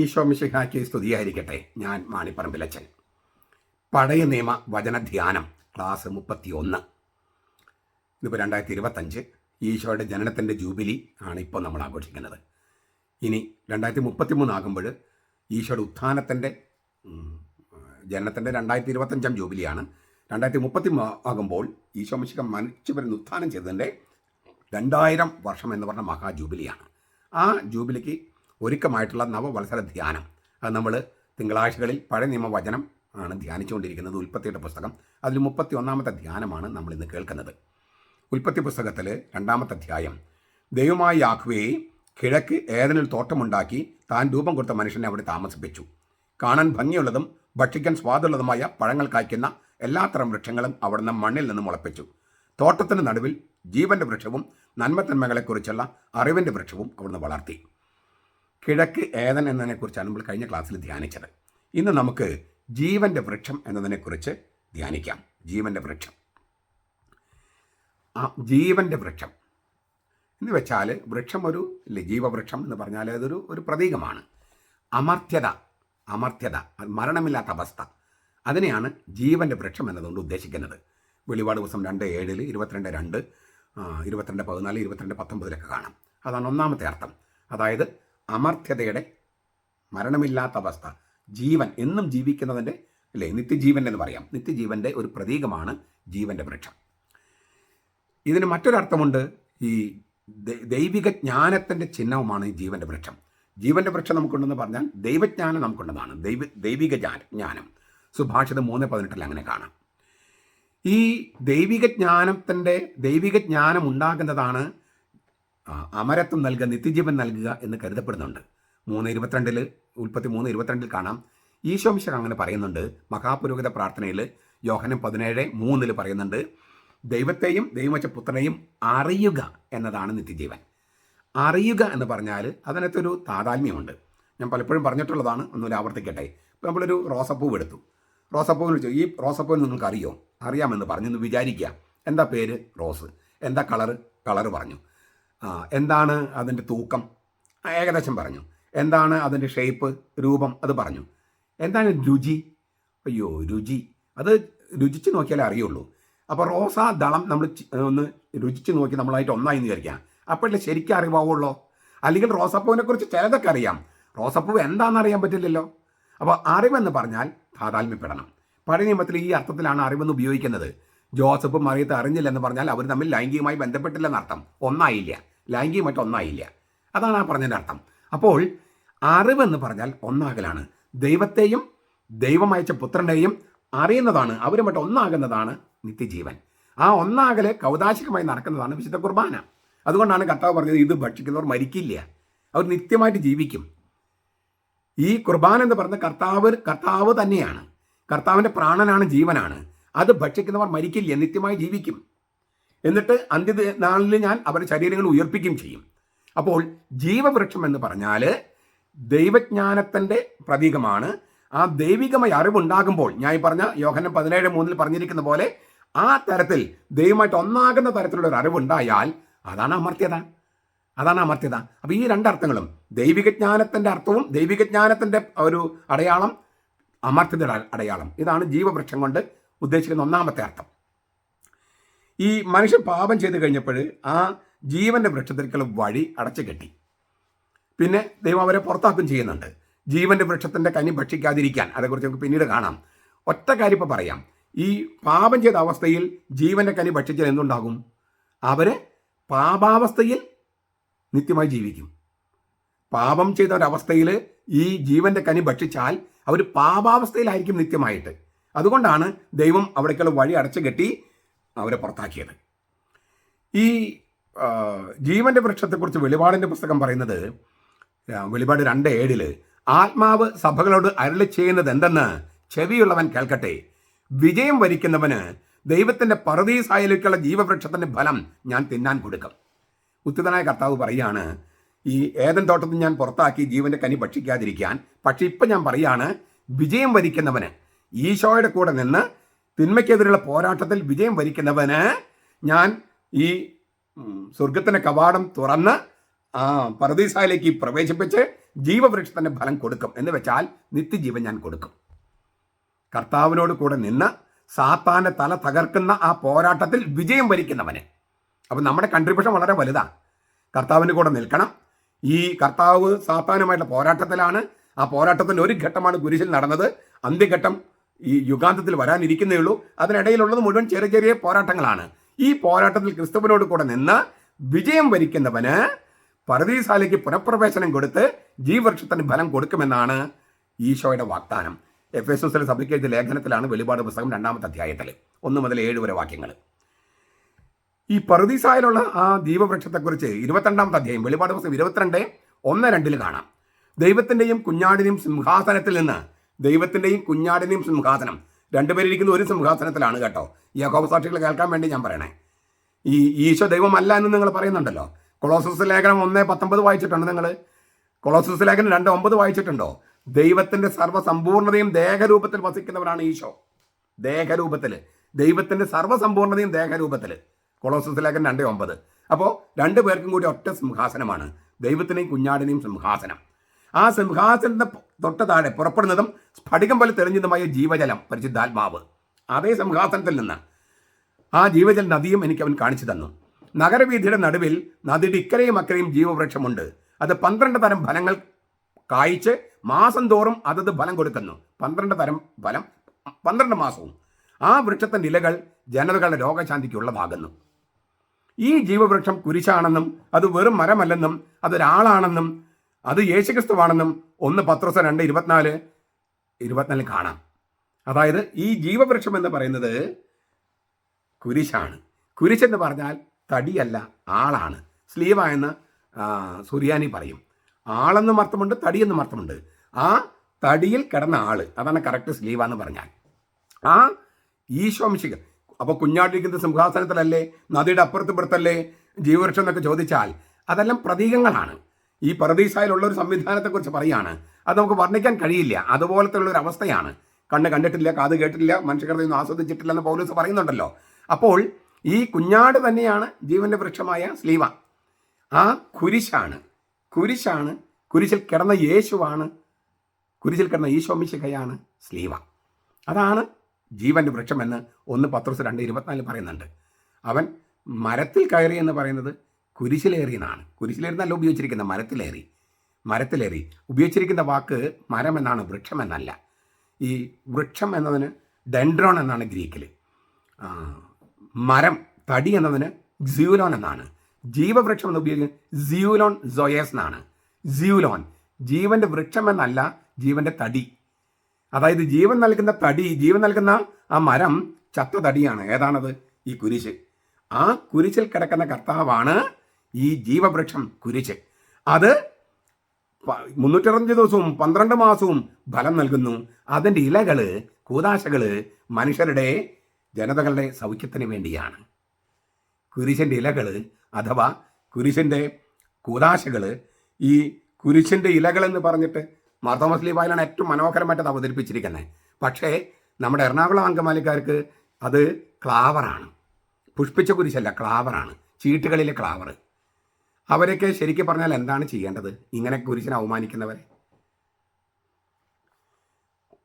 ഈശോ മിശിഹാക്കി സ്തുതിയായിരിക്കട്ടെ. ഞാൻ മാണിപ്പറമ്പിലച്ചൻ. പഴയ നിയമ വചനധ്യാനം ക്ലാസ് മുപ്പത്തി ഒന്ന് ഇതിപ്പോൾ രണ്ടായിരത്തി ഇരുപത്തഞ്ച് ഈശോയുടെ ജനനത്തിന്റെ ജൂബിലി ആണ് ഇപ്പോൾ നമ്മൾ ആഘോഷിക്കുന്നത്. ഇനി രണ്ടായിരത്തി മുപ്പത്തി മൂന്നാകുമ്പോൾ ഈശോയുടെ ഉത്ഥാനത്തിന്റെ ജനനത്തിന്റെ രണ്ടായിരത്തി ഇരുപത്തഞ്ചാം ജൂബിലിയാണ്. രണ്ടായിരത്തി മുപ്പത്തി ആകുമ്പോൾ ഈശോ മിശിക മരിച്ചു വരുന്ന ഉത്ഥാനം ചെയ്തതിന്റെ രണ്ടായിരം വർഷം എന്ന് പറഞ്ഞ മഹാജൂബിലിയാണ് ആ ജൂബിലിക്ക് ഒരുക്കമായിട്ടുള്ള നവവത്സര ധ്യാനം. അത് നമ്മൾ തിങ്കളാഴ്ചകളിൽ പഴയ നിയമവചനം ആണ് ധ്യാനിച്ചുകൊണ്ടിരിക്കുന്നത് ഉൽപ്പത്തിയുടെ പുസ്തകം. അതിൽ മുപ്പത്തി ഒന്നാമത്തെ ധ്യാനമാണ് നമ്മൾ ഇന്ന് കേൾക്കുന്നത്. ഉൽപ്പത്തി പുസ്തകത്തിൽ രണ്ടാമത്തെ അധ്യായം. ദൈവമായ യാഹ്വയെ കിഴക്ക് ഏതനിൽ തോട്ടമുണ്ടാക്കി താൻ രൂപം കൊടുത്ത മനുഷ്യനെ അവിടെ താമസിപ്പിച്ചു. കാണാൻ ഭംഗിയുള്ളതും ഭക്ഷിക്കാൻ സ്വാദുള്ളതുമായ പഴങ്ങൾ കായ്ക്കുന്ന എല്ലാത്തരം വൃക്ഷങ്ങളും അവിടുന്ന് മണ്ണിൽ നിന്ന് മുളപ്പിച്ചു. തോട്ടത്തിന് നടുവിൽ ജീവന്റെ വൃക്ഷവും നന്മത്തന്മകളെക്കുറിച്ചുള്ള അറിവിന്റെ വൃക്ഷവും അവിടുന്ന് വളർത്തി. കിഴക്ക് ഏതൻ എന്നതിനെക്കുറിച്ചാണ് നമ്മൾ കഴിഞ്ഞ ക്ലാസ്സിൽ ധ്യാനിച്ചത്. ഇന്ന് നമുക്ക് ജീവന്റെ വൃക്ഷം എന്നതിനെക്കുറിച്ച് ധ്യാനിക്കാം. ജീവന്റെ വൃക്ഷം. ആ ജീവന്റെ വൃക്ഷം എന്ന് വെച്ചാൽ വൃക്ഷം ഒരു ജീവവൃക്ഷം എന്ന് പറഞ്ഞാൽ അതൊരു ഒരു പ്രതീകമാണ്. അമർത്യത അമർത്യത മരണമില്ലാത്ത അവസ്ഥ. അതിനെയാണ് ജീവന്റെ വൃക്ഷം എന്നതുകൊണ്ട് ഉദ്ദേശിക്കുന്നത്. വെളിപാട് ദിവസം രണ്ട് ഏഴിൽ ഇരുപത്തിരണ്ട് രണ്ട് ഇരുപത്തിരണ്ട് പതിനാല് ഇരുപത്തിരണ്ട് പത്തൊമ്പതിലൊക്കെ കാണാം. അതാണ് ഒന്നാമത്തെ അർത്ഥം. അതായത് അമർത്യതയുടെ മരണമില്ലാത്ത അവസ്ഥ. ജീവൻ എന്നും ജീവിക്കുന്നതിന്റെ അല്ലേ നിത്യജീവൻ എന്ന് പറയാം. നിത്യജീവന്റെ ഒരു പ്രതീകമാണ് ജീവന്റെ വൃക്ഷം. ഇതിന് മറ്റൊരർത്ഥമുണ്ട് ഈ ദൈവിക ജ്ഞാനത്തിന്റെ ചിഹ്നവുമാണ് ഈ ജീവന്റെ വൃക്ഷം. ജീവന്റെ വൃക്ഷം നമുക്കുണ്ടെന്ന് പറഞ്ഞാൽ ദൈവജ്ഞാനം നമുക്കുണ്ടെന്നാണ്. ദൈവ ദൈവിക ജ്ഞാനം. സുഭാഷിതം മൂന്ന് പതിനെട്ടിൽ അങ്ങനെ കാണാം. ഈ ദൈവിക ജ്ഞാനത്തിന്റെ ദൈവിക ജ്ഞാനം ഉണ്ടാകുന്നതാണ് അമരത്വം നൽകുക നിത്യജീവൻ നൽകുക എന്ന് കരുതപ്പെടുന്നുണ്ട്. മൂന്ന് ഇരുപത്തിരണ്ടിൽ ഉൽപ്പത്തി മൂന്ന് ഇരുപത്തിരണ്ടിൽ കാണാം. ഈശോ മിശർ അങ്ങനെ പറയുന്നുണ്ട്. മഹാപുരോഹിത പ്രാർത്ഥനയിൽ യോഹനം പതിനേഴ് മൂന്നിൽ പറയുന്നുണ്ട് ദൈവത്തെയും ദൈവമച്ച പുത്രനെയും അറിയുക എന്നതാണ് നിത്യജീവൻ. അറിയുക എന്ന് പറഞ്ഞാൽ അതിനകത്തൊരു താതാത്മ്യമുണ്ട്. ഞാൻ പലപ്പോഴും പറഞ്ഞിട്ടുള്ളതാണ് ഒന്നുകൂടി ആവർത്തിക്കട്ടെ. ഇപ്പോൾ നമ്മളൊരു റോസപ്പൂവ് എടുത്തു. റോസപ്പൂവിന് വെച്ചു ഈ റോസപ്പൂവിന് നിങ്ങൾക്ക് അറിയോ അറിയാമെന്ന് പറഞ്ഞെന്ന് വിചാരിക്കുക. എന്താ പേര്? റോസ്. എന്താ കളറ്? കളറ് പറഞ്ഞു. എന്താണ് അതിന്റെ തൂക്കം? ഏകദേശം പറഞ്ഞു. എന്താണ് അതിന്റെ ഷേപ്പ് രൂപം അത് പറഞ്ഞു. എന്താണ് രുചി? അയ്യോ രുചി. അത് രുചിച്ച് നോക്കിയാലേ അറിയുള്ളൂ. അപ്പോൾ റോസ ദളം നമ്മൾ ഒന്ന് രുചിച്ച് നോക്കി നമ്മളായിട്ട് ഒന്നായി എന്ന് വിചാരിക്കാം. അപ്പോഴല്ലേ ശരിക്കും അറിവാവുള്ളൂ? അല്ലെങ്കിൽ റോസപ്പൂവിനെ കുറിച്ച് ചിലതൊക്കെ അറിയാം. റോസപ്പൂവ് എന്താണെന്ന് അറിയാൻ പറ്റില്ലല്ലോ? അപ്പോൾ അറിവെന്ന് പറഞ്ഞാൽ താതാത്മ്യപ്പെടണം. പഴയ നിയമത്തിൽ ഈ അർത്ഥത്തിലാണ് അറിവെന്ന് ഉപയോഗിക്കുന്നത്. ജോസഫ് മറിയത്ത് അറിഞ്ഞില്ലെന്ന് പറഞ്ഞാൽ അവർ തമ്മിൽ ലൈംഗികമായി ബന്ധപ്പെട്ടില്ലെന്നർത്ഥം. ഒന്നായില്ല. ലൈംഗികമായിട്ട് ഒന്നായില്ല അതാണ് ആ പറഞ്ഞതിന്റെ അർത്ഥം. അപ്പോൾ അറിവെന്ന് പറഞ്ഞാൽ ഒന്നാകലാണ്. ദൈവത്തെയും ദൈവമയച്ച പുത്രനെയും അറിയുന്നതാണ്. അവരുമായിട്ട് ഒന്നാകുന്നതാണ് നിത്യജീവൻ. ആ ഒന്നാകൽ കൗതാശികമായി നടക്കുന്നതാണ് വിശുദ്ധ കുർബാന. അതുകൊണ്ടാണ് കർത്താവ് പറഞ്ഞത് ഇത് ഭക്ഷിക്കുന്നവർ മരിക്കില്ല. അവർ നിത്യമായിട്ട് ജീവിക്കും. ഈ കുർബാന എന്ന് പറഞ്ഞ കർത്താവ് കർത്താവ് തന്നെയാണ്. കർത്താവിന്റെ പ്രാണനാണ് ജീവനാണ്. അത് ഭക്ഷിക്കുന്നവർ മരിക്കില്ല. നിത്യമായി ജീവിക്കും. എന്നിട്ട് അന്ത്യ നാളിൽ ഞാൻ അവരുടെ ശരീരങ്ങൾ ഉയർപ്പിക്കുകയും ചെയ്യും. അപ്പോൾ ജീവവൃക്ഷം എന്ന് പറഞ്ഞാൽ ദൈവജ്ഞാനത്തിന്റെ പ്രതീകമാണ്. ആ ദൈവികമായ അറിവുണ്ടാകുമ്പോൾ ഞാൻ പറഞ്ഞ യോഹനം പതിനേഴ് മൂന്നിൽ പറഞ്ഞിരിക്കുന്ന പോലെ ആ തരത്തിൽ ദൈവമായിട്ട് ഒന്നാകുന്ന തരത്തിലുള്ള ഒരു അറിവുണ്ടായാൽ അതാണ് അമർത്യത. അതാണ് അമർത്യത. അപ്പോൾ ഈ രണ്ടർത്ഥങ്ങളും ദൈവിക ജ്ഞാനത്തിന്റെ അർത്ഥവും ദൈവിക ജ്ഞാനത്തിന്റെ ഒരു അടയാളം അമർത്യതയുടെ അടയാളം. ഇതാണ് ജീവവൃക്ഷം കൊണ്ട് ഉദ്ദേശിക്കുന്ന ഒന്നാമത്തെ അർത്ഥം. ഈ മനുഷ്യൻ പാപം ചെയ്ത് കഴിഞ്ഞപ്പോൾ ആ ജീവന്റെ വൃക്ഷത്തിലേക്കുള്ള വഴി അടച്ചു കെട്ടി. പിന്നെ ദൈവം അവരെ പുറത്താക്കും ചെയ്യുന്നുണ്ട്. ജീവന്റെ വൃക്ഷത്തിന്റെ കനി ഭക്ഷിക്കാതിരിക്കാൻ. അതേക്കുറിച്ച് നമുക്ക് പിന്നീട് കാണാം. ഒറ്റ കാര്യം ഇപ്പോൾ പറയാം. ഈ പാപം ചെയ്ത അവസ്ഥയിൽ ജീവന്റെ കനി ഭക്ഷിച്ചാൽ എന്തുണ്ടാകും? അവർ പാപാവസ്ഥയിൽ നിത്യമായി ജീവിക്കും. പാപം ചെയ്ത ഒരവസ്ഥയിൽ ഈ ജീവന്റെ കനി ഭക്ഷിച്ചാൽ അവർ പാപാവസ്ഥയിലായിരിക്കും നിത്യമായിട്ട്. അതുകൊണ്ടാണ് ദൈവം അവിടേക്കുള്ള വഴി അടച്ചു കെട്ടി അവരെ പുറത്താക്കിയത്. ഈ ജീവന്റെ വൃക്ഷത്തെക്കുറിച്ച് വെളിപാടിന്റെ പുസ്തകം പറയുന്നത് വെളിപാട് രണ്ട് ഏഴിൽ ആത്മാവ് സഭകളോട് അരളി ചെയ്യുന്നത് എന്തെന്ന് ചെവിയുള്ളവൻ കേൾക്കട്ടെ. വിജയം വരിക്കുന്നവന് ദൈവത്തിന്റെ പറദീസായാലേക്കുള്ള ജീവവൃക്ഷത്തിന്റെ ഫലം ഞാൻ തിന്നാൻ കൊടുക്കും. ഉത്തിതനായ കർത്താവ് പറയാണ് ഈ ഏതൻ തോട്ടത്തിൽ ഞാൻ പുറത്താക്കി ജീവന്റെ കനി ഭക്ഷിക്കാതിരിക്കാൻ പക്ഷെ ഇപ്പം ഞാൻ പറയാണ് വിജയം വരിക്കുന്നവന് ഈശോയുടെ കൂടെ നിന്ന് തിന്മയ്ക്കെതിരെയുള്ള പോരാട്ടത്തിൽ വിജയം വരിക്കുന്നവന് ഞാൻ ഈ സ്വർഗത്തിന്റെ കവാടം തുറന്ന് ആ പരദീസായിലേക്ക് പ്രവേശിപ്പിച്ച് ജീവവൃക്ഷത്തിന്റെ ഫലം കൊടുക്കും എന്ന് വെച്ചാൽ നിത്യജീവൻ ഞാൻ കൊടുക്കും. കർത്താവിനോട് കൂടെ നിന്ന് സാത്താന്റെ തല തകർക്കുന്ന ആ പോരാട്ടത്തിൽ വിജയം വരിക്കുന്നവന്. അപ്പം നമ്മുടെ കൺട്രിബ്യൂഷൻ വളരെ വലുതാണ് കർത്താവിന് കൂടെ നിൽക്കണം. ഈ കർത്താവ് സാത്താനുമായിട്ടുള്ള പോരാട്ടത്തിലാണ്. ആ പോരാട്ടത്തിന്റെ ഒരു ഘട്ടമാണ് കുരിശിൽ നടന്നത്. അന്ത്യഘട്ടം ഈ യുഗാന്തത്തിൽ വരാനിരിക്കുന്നേ ഉള്ളൂ. അതിനിടയിലുള്ളത് മുഴുവൻ ചെറിയ ചെറിയ പോരാട്ടങ്ങളാണ്. ഈ പോരാട്ടത്തിൽ ക്രിസ്തുവിനോട് കൂടെ നിന്ന് വിജയം വരിക്കുന്നവന് പരദീസാലേക്ക് പുനഃപ്രവേശനം കൊടുത്ത് ജീവവൃക്ഷത്തിന് ഫലം കൊടുക്കുമെന്നാണ് ഈശോയുടെ വാഗ്ദാനം. എഫ് എസ് എസിലെ എഴുതിയ ലേഖനത്തിലാണ് വെളിപാട് പുസ്തകം രണ്ടാമത്തെ അധ്യായത്തിൽ ഒന്ന് മുതൽ ഏഴ് വരെ വാക്യങ്ങൾ. ഈ പറുദീസായിലുള്ള ആ ദീപവൃക്ഷത്തെക്കുറിച്ച് ഇരുപത്തിരണ്ടാമത്തെ അധ്യായം വെളിപാട് പുസ്തകം ഇരുപത്തിരണ്ട് ഒന്ന് രണ്ടിൽ കാണാം. ദൈവത്തിന്റെയും കുഞ്ഞാടിനെയും സിംഹാസനത്തിൽ നിന്ന് ദൈവത്തിന്റെയും കുഞ്ഞാടിന്റെയും സിംഹാസനം. രണ്ടുപേരിരിക്കുന്ന ഒരു സിംഹാസനത്തിലാണ് കേട്ടോ. യഹോവ സാക്ഷികൾ കേൾക്കാൻ വേണ്ടി ഞാൻ പറയണേ. ഈ ഈശോ ദൈവമല്ല എന്ന് നിങ്ങൾ പറയുന്നുണ്ടല്ലോ. കൊളോസസ് ലേഖനം ഒന്ന് പത്തൊമ്പത് വായിച്ചിട്ടുണ്ട് നിങ്ങൾ കൊളോസസ് ലേഖനം രണ്ട് ഒമ്പത് വായിച്ചിട്ടുണ്ടോ? ദൈവത്തിന്റെ സർവസമ്പൂർണതയും ദേഹരൂപത്തിൽ വസിക്കുന്നവരാണ് ഈശോ. ദേഹരൂപത്തിൽ ദൈവത്തിന്റെ സർവസമ്പൂർണതയും ദേഹരൂപത്തിൽ കൊളോസസ് ലേഖനം രണ്ട് ഒമ്പത്. അപ്പോൾ രണ്ടു പേർക്കും കൂടി ഒറ്റ സിംഹാസനമാണ്. ദൈവത്തിനെയും കുഞ്ഞാടിനെയും സിംഹാസനം. ആ സിംഹാസനത്തിന് തൊട്ട താഴെ പുറപ്പെടുന്നതും സ്ഫടികം പോലെ തെളിഞ്ഞതുമായ ജീവജലം പരിശുദ്ധാത്മാവ്. അതേ സിംഹാസനത്തിൽ നിന്ന് ആ ജീവജല നദിയും എനിക്ക് അവൻ കാണിച്ചു തന്നു. നഗരവീഥിയുടെ നടുവിൽ നദിയുടെ ഇക്കരയും അക്കരയും ജീവവൃക്ഷമുണ്ട്. അത് പന്ത്രണ്ട് തരം ഫലങ്ങൾ കായ്ച്ച് മാസം തോറും അതത് ഫലം കൊടുക്കുന്നു. പന്ത്രണ്ട് തരം ഫലം പന്ത്രണ്ട് മാസവും. ആ വൃക്ഷത്തിന്റെ ഇലകൾ ജനതകളുടെ രോഗശാന്തിക്കുള്ളതാകുന്നു ഈ ജീവവൃക്ഷം കുരിശാണെന്നും അത് വെറും മരമല്ലെന്നും അതൊരാളാണെന്നും അത് യേശുക്രിസ്തുവാണെന്നും ഒന്ന് പത്രോസ രണ്ട് ഇരുപത്തിനാല് ഇരുപത്തിനാലിൽ കാണാം. അതായത് ഈ ജീവവൃക്ഷം എന്ന് പറയുന്നത് കുരിശാണ്. കുരിശെന്ന് പറഞ്ഞാൽ തടിയല്ല ആളാണ്. സ്ലീവ എന്ന് സുറിയാനി പറയും. ആളെന്നും അർത്ഥമുണ്ട് തടിയെന്നും അർത്ഥമുണ്ട്. ആ തടിയിൽ കിടന്ന ആൾ അതാണ് കറക്റ്റ് സ്ലീവ എന്ന് പറഞ്ഞാൽ. ആ ഈശോംശികൻ അപ്പോൾ കുഞ്ഞാട്ടിരിക്കുന്ന സിംഹാസനത്തിലല്ലേ നദിയുടെ അപ്പുറത്ത് പുറത്തല്ലേ ജീവവൃക്ഷം എന്നൊക്കെ ചോദിച്ചാൽ അതെല്ലാം പ്രതീകങ്ങളാണ്. ഈ പരദീസായിലുള്ള ഒരു സംവിധാനത്തെക്കുറിച്ച് പറയുകയാണ് അത് നമുക്ക് വർണിക്കാൻ കഴിയില്ല. അതുപോലത്തെ ഉള്ള ഒരു അവസ്ഥയാണ് കണ്ണ് കണ്ടിട്ടില്ല കാത് കേട്ടിട്ടില്ല ഒന്നും ആസ്വദിച്ചിട്ടില്ല എന്ന് പൗലൂസ് പറയുന്നുണ്ടല്ലോ. അപ്പോൾ ഈ കുഞ്ഞാട് തന്നെയാണ് ജീവന്റെ വൃക്ഷമായ സ്ലീവ. ആ കുരിശാണ്. കുരിശാണ്. കുരിശിൽ കിടന്ന യേശുവാണ്. കുരിശിൽ കിടന്ന ഈശോമിശിഖയാണ് സ്ലീവ. അതാണ് ജീവന്റെ വൃക്ഷമെന്ന് ഒന്ന് പത്രോസ് രണ്ട് ഇരുപത്തിനാലിൽ പറയുന്നുണ്ട്. അവൻ മരത്തിൽ കയറി എന്ന് പറയുന്നത് കുരിശിലേറി എന്നാണ്. കുരിശിലേറിന്നല്ല ഉപയോഗിച്ചിരിക്കുന്നത് മരത്തിലേറി. മരത്തിലേറി. ഉപയോഗിച്ചിരിക്കുന്ന വാക്ക് മരം എന്നാണ് വൃക്ഷം എന്നല്ല. ഈ വൃക്ഷം എന്നതിന് ഡെൻഡ്രോൺ എന്നാണ് ഗ്രീക്കിൽ മരം തടി എന്നതിന് ജ്യൂലോൺ എന്നാണ്. ജീവവൃക്ഷം എന്ന് ഉപയോഗിക്കുന്നത് ജ്യൂലോൺ സൊയേസ് എന്നാണ്. ജ്യൂലോൺ ജീവന്റെ വൃക്ഷം എന്നല്ല ജീവന്റെ തടി. അതായത് ജീവൻ നൽകുന്ന തടി ജീവൻ നൽകുന്ന ആ മരം ചത്ത തടിയാണ് ഏതാണത്? ഈ കുരിശ്. ആ കുരിശിൽ കിടക്കുന്ന കർത്താവാണ് ഈ ജീവവൃക്ഷം കുരിച്ച് അത് മുന്നൂറ്ററഞ്ച് ദിവസവും പന്ത്രണ്ട് മാസവും ഫലം നൽകുന്നു. അതിന്റെ ഇലകൾ കൂതാശകൾ മനുഷ്യരുടെ ജനതകളുടെ സൗഖ്യത്തിന് വേണ്ടിയാണ്. കുരിശിന്റെ ഇലകൾ അഥവാ കുരിശിന്റെ കൂതാശകൾ ഈ കുരിശിന്റെ ഇലകൾ എന്ന് പറഞ്ഞിട്ട് മാർത്തോമസ്ലീബായിലാണ് ഏറ്റവും മനോഹരമായിട്ട് അത് അവതരിപ്പിച്ചിരിക്കുന്നത്. പക്ഷേ നമ്മുടെ എറണാകുളം അങ്കമാലിക്കാർക്ക് അത് ക്ലാവറാണ്. പുഷ്പിച്ച കുരിശല്ല ക്ലാവറാണ്. ചീട്ടുകളിലെ ക്ലാവർ അവരൊക്കെ ശരിക്കും പറഞ്ഞാൽ എന്താണ് ചെയ്യേണ്ടത്? ഇങ്ങനെ കുരിശിനെ അവമാനിക്കുന്നവരെ?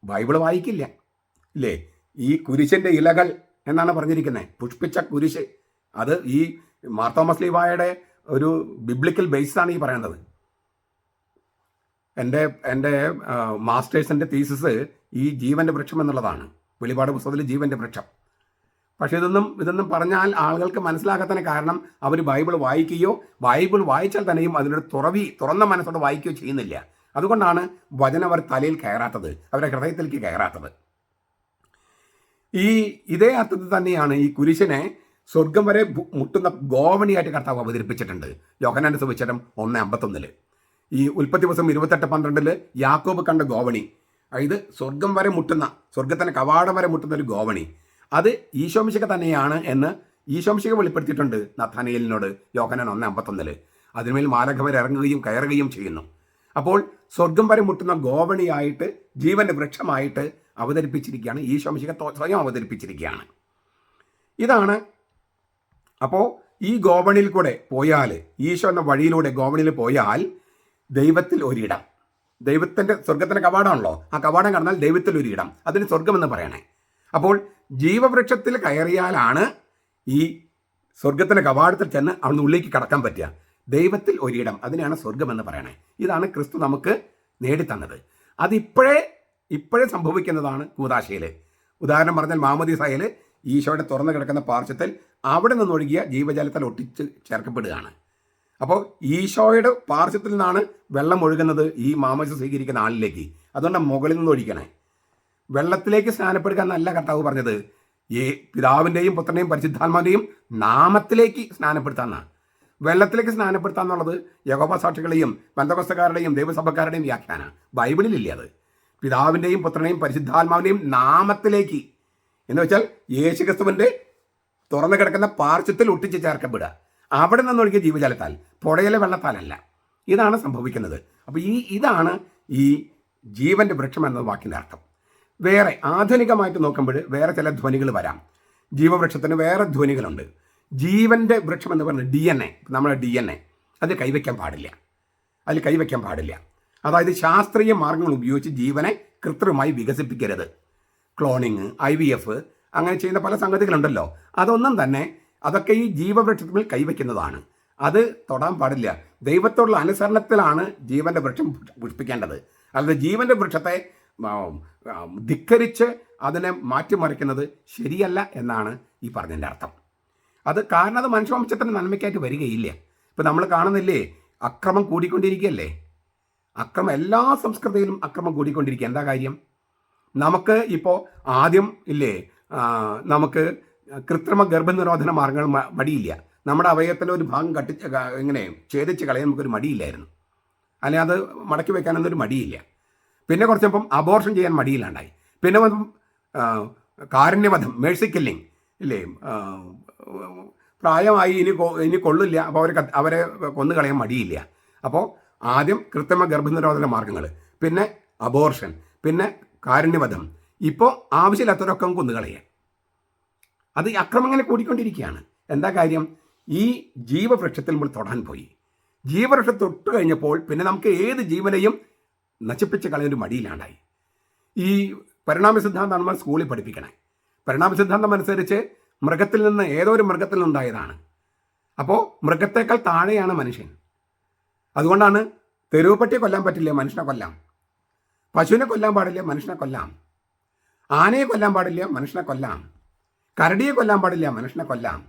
ബൈബിൾ വായിക്കില്ല. ഇല്ലേ? ഈ കുരിശിന്റെ ഇലകൾ എന്നാണ് പറഞ്ഞിരിക്കുന്നത് പുഷ്പിച്ച കുരിശ്. അത് ഈ മാർത്തോമസ് ലീവായുടെ ഒരു ബിബ്ലിക്കൽ ബേസാണ് ഈ പറയുന്നത് എന്റെ എന്റെ മാസ്റ്റേഴ്സിന്റെ തീസിസ് ഈ ജീവന്റെ വൃക്ഷം എന്നുള്ളതാണ്. വെളിപാട് പുസ്തകത്തിൽ ജീവന്റെ വൃക്ഷം. പക്ഷേ ഇതൊന്നും ഇതൊന്നും പറഞ്ഞാൽ ആളുകൾക്ക് മനസ്സിലാക്കാത്തതിന് കാരണം അവർ ബൈബിൾ വായിക്കുകയോ ബൈബിൾ വായിച്ചാൽ തന്നെയും അതിനൊരു തുറവി തുറന്ന മനസ്സോടെ വായിക്കുകയോ ചെയ്യുന്നില്ല. അതുകൊണ്ടാണ് വചനം അവർ തലയിൽ കയറാത്തത് അവരുടെ ഹൃദയത്തിലേക്ക് കയറാത്തത്. ഈ ഇതേ അർത്ഥത്തിൽ തന്നെയാണ് ഈ കുരിശനെ സ്വർഗം വരെ മുട്ടുന്ന ഗോവണിയായിട്ട് കർത്താവ് അവതരിപ്പിച്ചിട്ടുണ്ട്. യോഹനാന്റെ സുവിശേഷം ഒന്ന് അമ്പത്തൊന്നിൽ. ഈ ഉൽപ്പത്തി ദിവസം ഇരുപത്തെട്ട് പന്ത്രണ്ടിൽ യാക്കോബ് കണ്ട ഗോവണി. ഇത് സ്വർഗം വരെ മുട്ടുന്ന സ്വർഗത്തിന്റെ കവാടം വരെ മുട്ടുന്ന ഒരു ഗോവണി. അത് ഈശോമിശിക തന്നെയാണ് എന്ന് ഈശോമിശിക വെളിപ്പെടുത്തിയിട്ടുണ്ട് നഥാനയലിനോട് യോഹനൻ ഒന്ന് അമ്പത്തൊന്നിൽ അതിന്മേൽ മാലകവർ ഇറങ്ങുകയും കയറുകയും ചെയ്യുന്നു. അപ്പോൾ സ്വർഗം വരെ മുട്ടുന്ന ഗോവണിയായിട്ട് ജീവന്റെ വൃക്ഷമായിട്ട് അവതരിപ്പിച്ചിരിക്കുകയാണ്. ഈശോമിശിക സ്വയം അവതരിപ്പിച്ചിരിക്കുകയാണ്. ഇതാണ് അപ്പോൾ ഈ ഗോവണിൽ കൂടെ പോയാൽ ഈശോ എന്ന വഴിയിലൂടെ ഗോവണിൽ പോയാൽ ദൈവത്തിൽ ഒരിടം. ദൈവത്തിന്റെ സ്വർഗത്തിന്റെ കവാടമാണല്ലോ ആ കവാടം കടന്നാൽ ദൈവത്തിൽ ഒരിടം. അതിന് സ്വർഗമെന്ന് പറയണേ. അപ്പോൾ ജീവവൃക്ഷത്തിൽ കയറിയാലാണ് ഈ സ്വർഗത്തിന്റെ കവാടത്തിൽ ചെന്ന് അവിടുന്ന് ഉള്ളിലേക്ക് കടക്കാൻ പറ്റുക. ദൈവത്തിൽ ഒരിടം അതിനെയാണ് സ്വർഗമെന്ന് പറയണേ. ഇതാണ് ക്രിസ്തു നമുക്ക് നേടിത്തന്നത്. അതിപ്പോഴേ ഇപ്പോഴേ സംഭവിക്കുന്നതാണ് കൂതാശയിൽ ഉദാഹരണം പറഞ്ഞാൽ മാമദീസായിൽ ഈശോയുടെ തുറന്നു കിടക്കുന്ന പാർശ്വത്തിൽ അവിടെ നിന്നൊഴുകിയ ജീവജലത്തിൽ ഒട്ടിച്ച് ചേർക്കപ്പെടുകയാണ്. അപ്പോൾ ഈശോയുടെ പാർശ്വത്തിൽ നിന്നാണ് വെള്ളം ഒഴുകുന്നത് ഈ മാമസ സ്വീകരിക്കുന്ന ആളിലേക്ക്. അതുകൊണ്ട് മുകളിൽ നിന്ന് ഒഴിക്കണേ. വെള്ളത്തിലേക്ക് സ്നാനപ്പെടുക എന്നല്ല കർത്താവ് പറഞ്ഞത്. ഈ പിതാവിന്റെയും പുത്രന്റെയും പരിശുദ്ധാത്മാവിന്റെയും നാമത്തിലേക്ക് സ്നാനപ്പെടുത്താമെന്നാണ് വെള്ളത്തിലേക്ക് സ്നാനപ്പെടുത്താന്നുള്ളത് എന്നുള്ളത് സാക്ഷികളെയും ബന്ധകസ്ഥക്കാരുടെയും ദൈവസഭക്കാരുടെയും വ്യാഖ്യാന ബൈബിളിലില്ല അത്? പിതാവിന്റെയും പുത്രനെയും പരിശുദ്ധാത്മാവിന്റെയും നാമത്തിലേക്ക്. എന്ന് വെച്ചാൽ യേശുക്രിസ്തുവിന്റെ തുറന്നു കിടക്കുന്ന പാർശ്വത്തിൽ ഒട്ടിച്ച് ചേർക്കപ്പെടുക. അവിടെ നിന്നൊഴുകിയ ജീവജലത്താൽ പുഴയിലെ വെള്ളത്താലല്ല. ഇതാണ് സംഭവിക്കുന്നത്. അപ്പോൾ ഈ ഇതാണ് ഈ ജീവന്റെ വൃക്ഷം എന്ന വാക്കിന്റെ അർത്ഥം. വേറെ ആധുനികമായിട്ട് നോക്കുമ്പോൾ വേറെ ചില ധ്വനികൾ വരാം. ജീവവൃക്ഷത്തിന് വേറെ ധ്വനികളുണ്ട്. ജീവന്റെ വൃക്ഷം എന്ന് പറഞ്ഞാൽ ഡി എൻ എ നമ്മുടെ ഡി എൻ എ അത് കൈവയ്ക്കാൻ പാടില്ല. അതിൽ കൈവയ്ക്കാൻ പാടില്ല. അതായത് ശാസ്ത്രീയ മാർഗങ്ങൾ ഉപയോഗിച്ച് ജീവനെ കൃത്രിമമായി വികസിപ്പിക്കരുത്. ക്ലോണിങ് ഐ വി എഫ് അങ്ങനെ ചെയ്യുന്ന പല സംഗതികളുണ്ടല്ലോ. അതൊന്നും തന്നെ അതൊക്കെ ഈ ജീവവൃക്ഷത്തിൽ കൈവയ്ക്കുന്നതാണ്. അത് തൊടാൻ പാടില്ല. ദൈവത്തോടുള്ള അനുസരണത്തിലാണ് ജീവന്റെ വൃക്ഷം പുഷ്പിക്കേണ്ടത് അല്ലാതെ ജീവന്റെ വൃക്ഷത്തെ ധിക്കരിച്ച് അതിനെ മാറ്റിമറിക്കുന്നത് ശരിയല്ല എന്നാണ് ഈ പറഞ്ഞതിന്റെ അർത്ഥം. അത് കാരണം അത് മനുഷ്യവംശത്തിന് നന്മയ്ക്കായിട്ട് വരികയില്ല. ഇപ്പം നമ്മൾ കാണുന്നില്ലേ അക്രമം കൂടിക്കൊണ്ടിരിക്കുകയല്ലേ? അക്രമം എല്ലാ സംസ്കൃതിയിലും അക്രമം കൂടിക്കൊണ്ടിരിക്കുക. എന്താ കാര്യം? നമുക്ക് ഇപ്പോൾ ആദ്യം ഇല്ലേ നമുക്ക് കൃത്രിമ ഗർഭനിരോധന മാർഗങ്ങൾ മടിയില്ല. നമ്മുടെ അവയവത്തിലെ ഒരു ഭാഗം കട്ടി ഇങ്ങനെ ഛേദിച്ച് കളയാൻ നമുക്കൊരു മടിയില്ലായിരുന്നു. അല്ലെങ്കിൽ അത് മടക്കി വെക്കാനൊന്നും ഒരു മടിയില്ല. പിന്നെ കുറച്ചപ്പം അബോർഷൻ ചെയ്യാൻ മടിയിലാണ്ടായി. പിന്നെ വന്നപ്പം ആ, കാരുണ്യവധം മേഴ്സി കില്ലിങ് ഇല്ലേ? പ്രായമായി ഇനി ഇനി കൊള്ളില്ല. അപ്പോൾ അവർ അവരെ കൊന്നു കളയാൻ മടിയില്ല. അപ്പോൾ ആദ്യം കൃത്രിമ ഗർഭനിരോധന മാർഗങ്ങൾ പിന്നെ അബോർഷൻ പിന്നെ കാരുണ്യവധം. ഇപ്പോൾ ആവശ്യമില്ലാത്തവരൊക്കെ കൊന്നു കളയാം അത് അക്രമങ്ങനെ കൂടിക്കൊണ്ടിരിക്കുകയാണ്. എന്താ കാര്യം? ഈ ജീവവൃക്ഷത്തിൽ നമ്മൾ തൊടാൻ പോയി. ജീവവൃക്ഷം തൊട്ട് കഴിഞ്ഞപ്പോൾ പിന്നെ നമുക്ക് ഏത് ജീവനെയും നശിപ്പിച്ച് കളയൊരു മടിയിലാണ്ടായി. ഈ പരിണാമ സിദ്ധാന്തം നമ്മൾ സ്കൂളിൽ പഠിപ്പിക്കണേ. പരിണാമ സിദ്ധാന്തം അനുസരിച്ച് മൃഗത്തിൽ നിന്ന് ഏതോ ഒരു മൃഗത്തിൽ നിന്നുണ്ടായതാണ് അപ്പോൾ മൃഗത്തേക്കാൾ താഴെയാണ് മനുഷ്യൻ. അതുകൊണ്ടാണ് തെരുവ് പട്ടിയെ കൊല്ലാൻ പറ്റില്ല മനുഷ്യനെ കൊല്ലാം. പശുവിനെ കൊല്ലാൻ പാടില്ല മനുഷ്യനെ കൊല്ലാം. ആനയെ കൊല്ലാൻ പാടില്ല മനുഷ്യനെ കൊല്ലാം. കരടിയെ കൊല്ലാൻ പാടില്ല മനുഷ്യനെ കൊല്ലാം.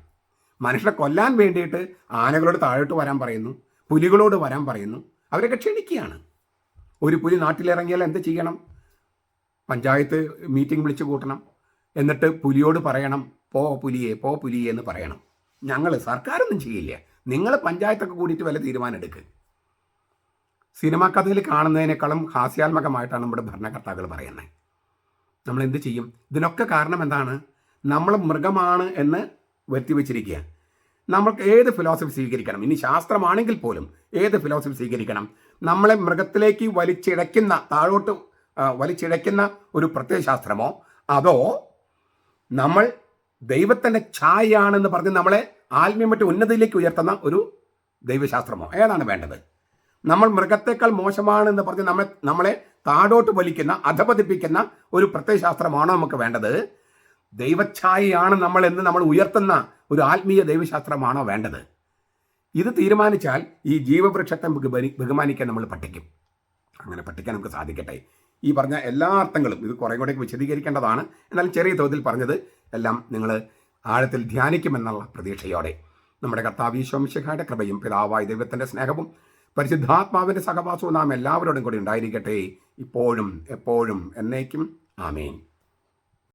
മനുഷ്യനെ കൊല്ലാൻ വേണ്ടിയിട്ട് ആനകളോട് താഴോട്ട് വരാൻ പറയുന്നു പുലികളോട് വരാൻ പറയുന്നു. അവരൊക്കെ ക്ഷണിക്കുകയാണ്. ഒരു പുലി നാട്ടിലിറങ്ങിയാൽ എന്ത് ചെയ്യണം? പഞ്ചായത്ത് മീറ്റിംഗ് വിളിച്ചു കൂട്ടണം. എന്നിട്ട് പുലിയോട് പറയണം പോ പുലിയെ പോ പുലിയെ എന്ന് പറയണം. ഞങ്ങൾ സർക്കാരൊന്നും ചെയ്യില്ല. നിങ്ങൾ പഞ്ചായത്തൊക്കെ കൂടിയിട്ട് വല്ല തീരുമാനം എടുക്കുക സിനിമാ കഥയിൽ കാണുന്നതിനേക്കാളും ഹാസ്യാത്മകമായിട്ടാണ് നമ്മുടെ ഭരണകർത്താക്കൾ പറയുന്നത്. നമ്മൾ എന്ത് ചെയ്യും? ഇതിനൊക്കെ കാരണം എന്താണ്? നമ്മൾ മൃഗമാണ് എന്ന് വരുത്തിവെച്ചിരിക്കുക നമ്മൾക്ക് ഏത് ഫിലോസഫി സ്വീകരിക്കണം? ഇനി ശാസ്ത്രമാണെങ്കിൽ പോലും ഏത് ഫിലോസഫി സ്വീകരിക്കണം? നമ്മളെ മൃഗത്തിലേക്ക് വലിച്ചിഴയ്ക്കുന്ന താഴോട്ട് വലിച്ചിഴയ്ക്കുന്ന ഒരു പ്രത്യയശാസ്ത്രമോ? അതോ നമ്മൾ ദൈവത്തിന്റെ ഛായയാണെന്ന് പറഞ്ഞ് നമ്മളെ ആത്മീയമറ്റ് ഉന്നതിയിലേക്ക് ഉയർത്തുന്ന ഒരു ദൈവശാസ്ത്രമോ? ഏതാണ് വേണ്ടത്? നമ്മൾ മൃഗത്തേക്കാൾ മോശമാണെന്ന് പറഞ്ഞ് നമ്മളെ നമ്മളെ താഴോട്ട് വലിക്കുന്ന അധപതിപ്പിക്കുന്ന ഒരു പ്രത്യയശാസ്ത്രമാണോ നമുക്ക് വേണ്ടത്? ദൈവഛായയാണ് നമ്മൾ എന്ന് നമ്മൾ ഉയർത്തുന്ന ഒരു ആത്മീയ ദൈവശാസ്ത്രമാണോ വേണ്ടത്? ഇത് തീരുമാനിച്ചാൽ ഈ ജീവവൃക്ഷത്തെ നമുക്ക് ബഹുമാനിക്കാൻ നമ്മൾ പഠിക്കും അങ്ങനെ പഠിക്കാൻ നമുക്ക് സാധിക്കട്ടെ. ഈ പറഞ്ഞ എല്ലാ അർത്ഥങ്ങളും ഇത് കുറേ കൂടെ വിശദീകരിക്കേണ്ടതാണ്. എന്നാലും ചെറിയ തോതിൽ പറഞ്ഞത് എല്ലാം നിങ്ങൾ ആഴത്തിൽ ധ്യാനിക്കുമെന്നുള്ള പ്രതീക്ഷയോടെ. നമ്മുടെ കർത്താവ് ഈശോമിശിഖയുടെ കൃപയും പിതാവായ ദൈവത്തിന്റെ സ്നേഹവും പരിശുദ്ധാത്മാവിന്റെ സഹവാസവും നാം എല്ലാവരോടും കൂടി ഉണ്ടായിരിക്കട്ടെ. ഇപ്പോഴും എപ്പോഴും എന്നേക്കും. ആമേൻ.